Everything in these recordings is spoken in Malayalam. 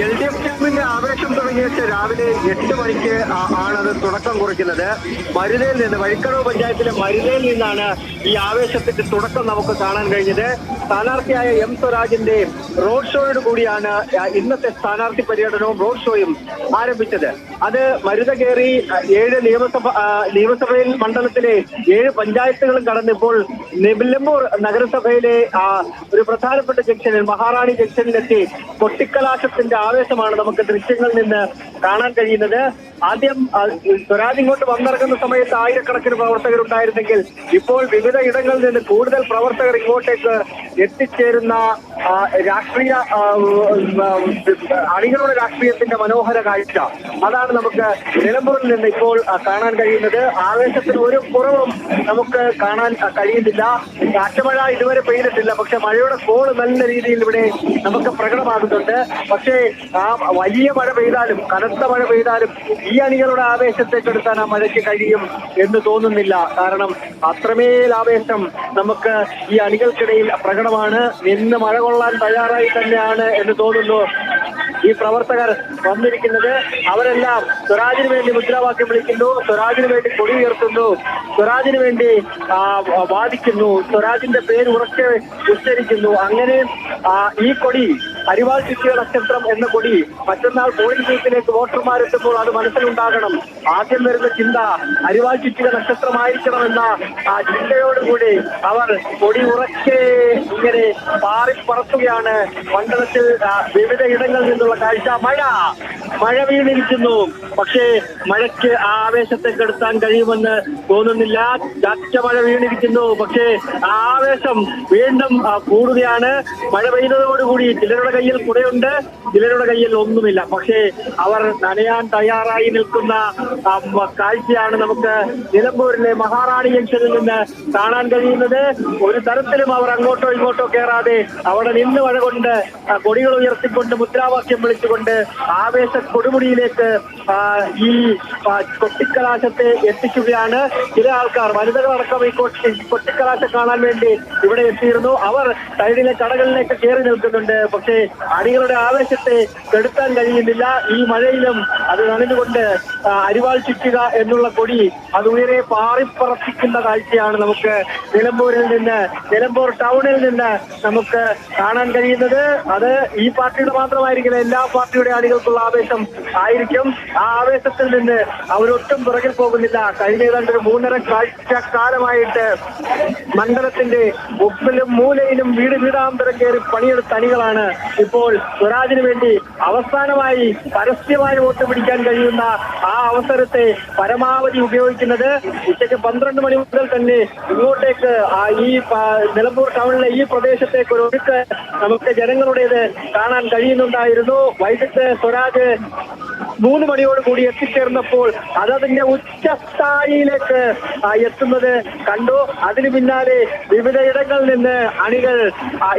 എൽ ഡി എഫ് ടീമിന്റെ ആവേശം തുടങ്ങിയിട്ട് രാവിലെ എട്ട് മണിക്ക് ആണ് ആണത് തുടക്കം കുറിക്കുന്നത്. മരുതയിൽ നിന്ന് വഴിക്കടവ് പഞ്ചായത്തിലെ മരുതയിൽ നിന്നാണ് ഈ ആവേശത്തിന്റെ തുടക്കം നമുക്ക് കാണാൻ കഴിഞ്ഞത്. സ്ഥാനാർത്ഥിയായ എം സ്വരാജിന്റെ റോഡ് ഷോയോട് കൂടിയാണ് ഇന്നത്തെ സ്ഥാനാർത്ഥി പര്യടനവും റോഡ് ഷോയും ആരംഭിച്ചത്. അത് മരുത കയറി ഏഴ് നിയമസഭ നിയമസഭയിൽ മണ്ഡലത്തിലെ ഏഴ് പഞ്ചായത്തുകളും കടന്നിപ്പോൾ നിലമ്പൂർ നഗരസഭയിലെ ഒരു പ്രധാനപ്പെട്ട ജംഗ്ഷനിൽ മഹാറാണി ജംഗ്ഷനിലെത്തി പൊട്ടിക്കലാശത്തിന്റെ ആവേശമാണ് നമുക്ക് ദൃശ്യങ്ങളിൽ നിന്ന് കാണാൻ കഴിയുന്നത്. ആദ്യം സ്വരാജ് ഇങ്ങോട്ട് വന്നിറങ്ങുന്ന സമയത്ത് ആയിരക്കണക്കിന് പ്രവർത്തകരുണ്ടായിരുന്നെങ്കിൽ ഇപ്പോൾ വിവിധ ഇടങ്ങളിൽ നിന്ന് കൂടുതൽ പ്രവർത്തകർ ഇങ്ങോട്ടേക്ക് എത്തിച്ചേരുന്ന രാഷ്ട്രീയ അണികളുടെ രാഷ്ട്രീയത്തിന്റെ മനോഹര കാഴ്ച. അതാണ് നമുക്ക് നിലമ്പൂരിൽ നിന്ന് ഇപ്പോൾ കാണാൻ കഴിയുന്നത്. ആവേശത്തിന് ഒരു കുറവും നമുക്ക് കാണാൻ കഴിയുന്നില്ല. കാറ്റമഴ ഇതുവരെ പെയ്തിട്ടില്ല. പക്ഷെ മഴയുടെ കോൾ നല്ല രീതിയിൽ ഇവിടെ നമുക്ക് പ്രകടമാകുന്നുണ്ട്. പക്ഷേ ആ വലിയ മഴ പെയ്താലും കനത്ത മഴ പെയ്താലും ഈ അണികളുടെ ആവേശത്തെ കെടുത്താൻ ആ മഴയ്ക്ക് കഴിയും എന്ന് തോന്നുന്നില്ല. കാരണം അത്രമേൽ ആവേശം നമുക്ക് ഈ അണികൾക്കിടയിൽ പ്രകടമാണ്. നിന്ന് മഴ കൊള്ളാൻ തയ്യാറായി തന്നെയാണ് എന്ന് തോന്നുന്നു. ഈ പ്രവർത്തകർ വന്നിരിക്കുന്നത് അവരെല്ലാം സ്വരാജിന് വേണ്ടി മുദ്രാവാക്യം വിളിക്കുന്നു. സ്വരാജിന് വേണ്ടി കൊടി ഉയർത്തുന്നു. സ്വരാജിന് വേണ്ടി വാദിക്കുന്നു. സ്വരാജിന്റെ പേര് ഉറക്കെ ഉച്ചരിക്കുന്നു. അങ്ങനെ ഈ കൊടി അരിവാൾ ചുറ്റിയ നക്ഷത്രം എന്ന കൊടി മറ്റന്നാൾ പോളിംഗ് ബൂത്തിലേക്ക് വോട്ടർമാരെത്തുമ്പോൾ അത് മനസ്സിലുണ്ടാകണം. ആദ്യം വരുന്ന ചിന്ത അരിവാൾ ചുറ്റിയ നക്ഷത്രമായിരിക്കണം എന്ന ആ ചിന്തയോടുകൂടി അവർ കൊടി ഉറക്കെ ഇങ്ങനെ പാറിപ്പറത്തുകയാണ് മണ്ഡലത്തിൽ വിവിധ ഇടങ്ങളിൽ നിന്നുള്ള കാഴ്ച. മഴ! മഴ വീണിരിക്കുന്നു. പക്ഷേ മഴയ്ക്ക് ആവേശത്തെ കെടുത്താൻ കഴിയുമെന്ന് തോന്നുന്നില്ല. ചച്ച മഴ വീണിരിക്കുന്നു. പക്ഷേ ആവേശം വീണ്ടും കൂടുകയാണ്. മഴ പെയ്തതോടുകൂടി ചിലരുടെ കയ്യിൽ കുടയുണ്ട് ചിലരുടെ കയ്യിൽ ഒന്നുമില്ല. പക്ഷേ അവർ നനയാൻ തയ്യാറായി നിൽക്കുന്ന കാഴ്ചയാണ് നമുക്ക് നിലമ്പൂരിലെ മഹാറാണി ജംഗ്ഷനിൽ നിന്ന് കാണാൻ കഴിയുന്നത്. ഒരു തരത്തിലും അവർ അങ്ങോട്ടോ ഇങ്ങോട്ടോ കയറാതെ അവിടെ നിന്ന് മഴ കൊണ്ട് കൊടികൾ ഉയർത്തിക്കൊണ്ട് മുദ്രാവാക്യം വിളിച്ചുകൊണ്ട് ആവേശ കൊടുമുടിയിലേക്ക് ഈ കൊട്ടിക്കലാശത്തെ എത്തിക്കുകയാണ്. ചില ആൾക്കാർ വനിതകളടക്കം ഈ കൊട്ടി കൊട്ടിക്കലാശം കാണാൻ വേണ്ടി ഇവിടെ എത്തിയിരുന്നു. അവർ സൈഡിലെ കടകളിലേക്ക് കയറി നിൽക്കുന്നുണ്ട്. പക്ഷേ അണികളുടെ ആവേശത്തെ കെടുത്താൻ കഴിയുന്നില്ല. ഈ മഴയിലും അത് നനഞ്ഞുകൊണ്ട് അരിവാൾ ചുറ്റുക എന്നുള്ള കൊടി അത് ഉയരെ പാറിപ്പറപ്പിക്കുന്ന കാഴ്ചയാണ് നമുക്ക് നിലമ്പൂരിൽ നിന്ന് നിലമ്പൂർ ടൗണിൽ നിന്ന് നമുക്ക് കാണാൻ കഴിയുന്നത്. അത് ഈ പാർട്ടിയുടെ മാത്രമായിരിക്കില്ല എല്ലാ പാർട്ടിയുടെ അണികൾക്കുള്ള ആവേശം ആയിരിക്കും. ആ ആവേശത്തിൽ നിന്ന് അവരൊട്ടും പിറകിൽ പോകുന്നില്ല. കഴിഞ്ഞ ഏതാണ്ട് ഒരു മൂന്നര കാലമായിട്ട് മണ്ഡലത്തിന്റെ ഉപ്പിലും മൂലയിലും വീട് വീടാന്തരം കയറി പണിയെടുത്ത അണികളാണ് ഇപ്പോൾ സ്വരാജിന് വേണ്ടി അവസാനമായി പരസ്യമായി വോട്ട് പിടിക്കാൻ കഴിയുന്ന ആ അവസരത്തെ പരമാവധി ഉപയോഗിക്കുന്നത് ഉച്ചയ്ക്ക് പന്ത്രണ്ട് മണി മുതൽ തന്നെ ഇങ്ങോട്ടേക്ക് ഈ നിലമ്പൂർ ടൗണിലെ ഈ പ്രദേശത്തേക്ക് ഒരു ഒഴുക്ക് നമുക്ക് ജനങ്ങളുടേത് കാണാൻ കഴിയുന്നുണ്ടായിരുന്നു. വൈകിട്ട് സ്വരാജ് good. മൂന്ന് മണിയോട് കൂടി എത്തിച്ചേർന്നപ്പോൾ അതതിന്റെ ഉച്ചസ്ഥായിലേക്ക് എത്തുന്നത് കണ്ടു. അതിന് പിന്നാലെ വിവിധ ഇടങ്ങളിൽ നിന്ന് അണികൾ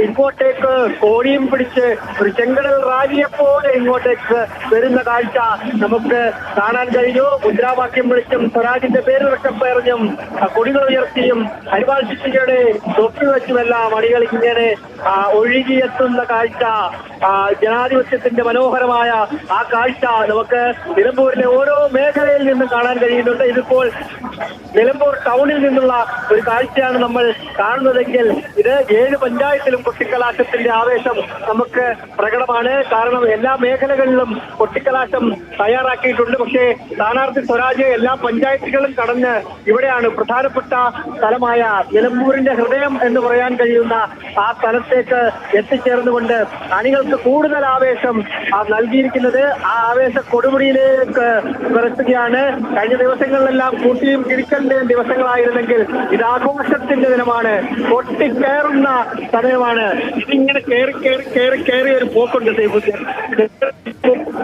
ഇങ്ങോട്ടേക്ക് കോഴിയും പിടിച്ച് ഒരു ചെങ്കടൽ റാലിയെ പോലെ ഇങ്ങോട്ടേക്ക് വരുന്ന കാഴ്ച നമുക്ക് കാണാൻ കഴിഞ്ഞു. മുദ്രാവാക്യം വിളിച്ചും സ്വരാജിന്റെ പേരുറക്കം പറഞ്ഞും കൊടികൾ ഉയർത്തിയും ഹരിപാൽ ചിറ്റിയുടെ തൊപ്പി വെച്ചുമെല്ലാം അണികൾ ഇങ്ങനെ ഒഴുകിയെത്തുന്ന കാഴ്ച ജനാധിപത്യത്തിന്റെ മനോഹരമായ ആ കാഴ്ച നമുക്ക് നിലമ്പൂരിലെ ഓരോ മേഖലയിൽ നിന്നും കാണാൻ കഴിയുന്നുണ്ട്. ഇതിപ്പോൾ നിലമ്പൂർ ടൗണിൽ നിന്നുള്ള ഒരു കാഴ്ചയാണ് നമ്മൾ കാണുന്നതെങ്കിൽ ഇത് ഏഴ് പഞ്ചായത്തിലും കൊട്ടിക്കലാശത്തിന്റെ ആവേശം നമുക്ക് പ്രകടമാണ്. കാരണം എല്ലാ മേഖലകളിലും കൊട്ടിക്കലാശം തയ്യാറാക്കിയിട്ടുണ്ട്. പക്ഷേ സ്ഥാനാർത്ഥി സ്വരാജ് എല്ലാ പഞ്ചായത്തുകളും കടന്ന് ഇവിടെയാണ് പ്രധാനപ്പെട്ട സ്ഥലമായ നിലമ്പൂരിന്റെ ഹൃദയം എന്ന് പറയാൻ കഴിയുന്ന ആ സ്ഥലത്തേക്ക് എത്തിച്ചേർന്നുകൊണ്ട് അണികൾക്ക് കൂടുതൽ ആവേശം നൽകിയിരിക്കുന്നത്. ആ ആവേശ കൊടുമുടിയിലേക്ക് നിറയ്ക്കുകയാണ് കഴിഞ്ഞ ദിവസങ്ങളിലെല്ലാം കൂട്ടിയും കിഴിക്കലിന്റെയും ദിവസങ്ങളായിരുന്നെങ്കിൽ ഇത് ആഘോഷത്തിന്റെ ദിനമാണ്. പൊട്ടിക്കേറുന്ന സമയമാണ്. ഇതിങ്ങനെ കയറി കയറി കയറി കയറി ഒരു പോക്കുണ്ട്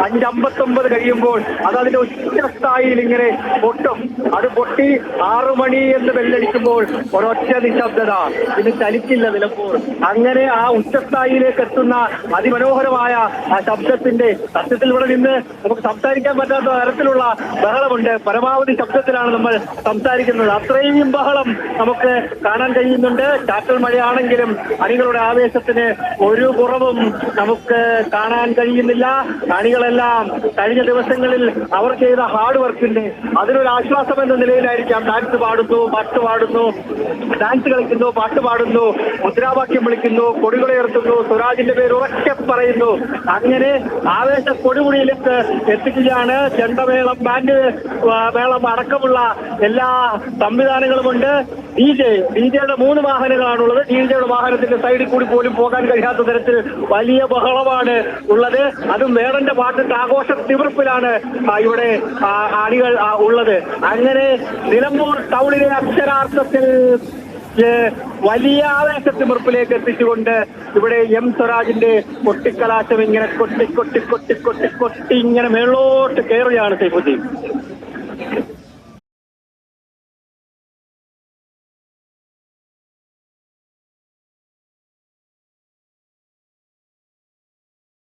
അഞ്ചമ്പത്തൊമ്പത് കഴിയുമ്പോൾ അത് അതിന്റെ ഉച്ചസ്ഥായിയിൽ ഇങ്ങനെ പൊട്ടും. അത് പൊട്ടി ആറു മണി എന്ന് ബെല്ലടിക്കുമ്പോൾ ഒരൊറ്റ നിശബ്ദത. ഇത് ചലിക്കില്ല നിലമ്പൂർ. അങ്ങനെ ആ ഉച്ചസ്ഥായിയിലേക്ക് എത്തുന്ന അതിമനോഹരമായ ആ ശബ്ദത്തിന്റെ സത്യത്തിൽ ഇവിടെ നിന്ന് നമുക്ക് സംസാരിക്കാൻ പറ്റാത്ത തരത്തിലുള്ള ബഹളമുണ്ട്. പരമാവധി ശബ്ദത്തിലാണ് നമ്മൾ സംസാരിക്കുന്നത്. അത്രയും ബഹളം നമുക്ക് കാണാൻ കഴിയുന്നുണ്ട്. ചാറ്റൽ മഴയാണെങ്കിലും അണികളുടെ ആവേശത്തിന് ഒരു കുറവും നമുക്ക് കാണാൻ കഴിയുന്നില്ല. അണികളെല്ലാം കഴിഞ്ഞ ദിവസങ്ങളിൽ അവർ ചെയ്ത ഹാർഡ് വർക്കിന്റെ അതിനൊരു ആശ്വാസം എന്ന നിലയിലായിരിക്കാം. ഡാൻസ് പാടുന്നു പാട്ട് പാടുന്നു ഡാൻസ് കളിക്കുന്നു പാട്ട് പാടുന്നു മുദ്രാവാക്യം വിളിക്കുന്നു കൊടികൾ ഉയർത്തുന്നു സ്വരാജിന്റെ പേര് ഉറക്കെ പറയുന്നു. അങ്ങനെ ആവേശ കൊടുമുടിയിലേക്ക് എത്തിക്കുകയാണ്. ചെണ്ടമേളം ബാൻഡ് മേളം അടക്കമുള്ള എല്ലാ സംവിധാനങ്ങളുമുണ്ട് ഡി ജെ ജെയുടെ മൂന്ന് വാഹനങ്ങളാണുള്ളത്. ഡി ജെയുടെ വാഹനത്തിന്റെ സൈഡിൽ കൂടി പോലും പോകാൻ കഴിയാത്ത തരത്തിൽ വലിയ ബഹളമാണ് ഉള്ളത്. അതും വേടന്റെ പാട്ടിന്റെ ആഘോഷ തിവർപ്പിലാണ് ഇവിടെ അണികൾ ഉള്ളത്. അങ്ങനെ നിലമ്പൂർ ടൗണിലെ അക്ഷരാർത്ഥത്തിൽ വലിയ ആവേശത്തിമുറപ്പിലേക്ക് എത്തിച്ചുകൊണ്ട് ഇവിടെ എം സ്വരാജിന്റെ കൊട്ടിക്കലാശം ഇങ്ങനെ കൊട്ടി കൊട്ടി കൊട്ടി കൊട്ടി കൊട്ടി ഇങ്ങനെ മേളോട്ട് കയറുകയാണ് സൈഫുദ്ദീൻ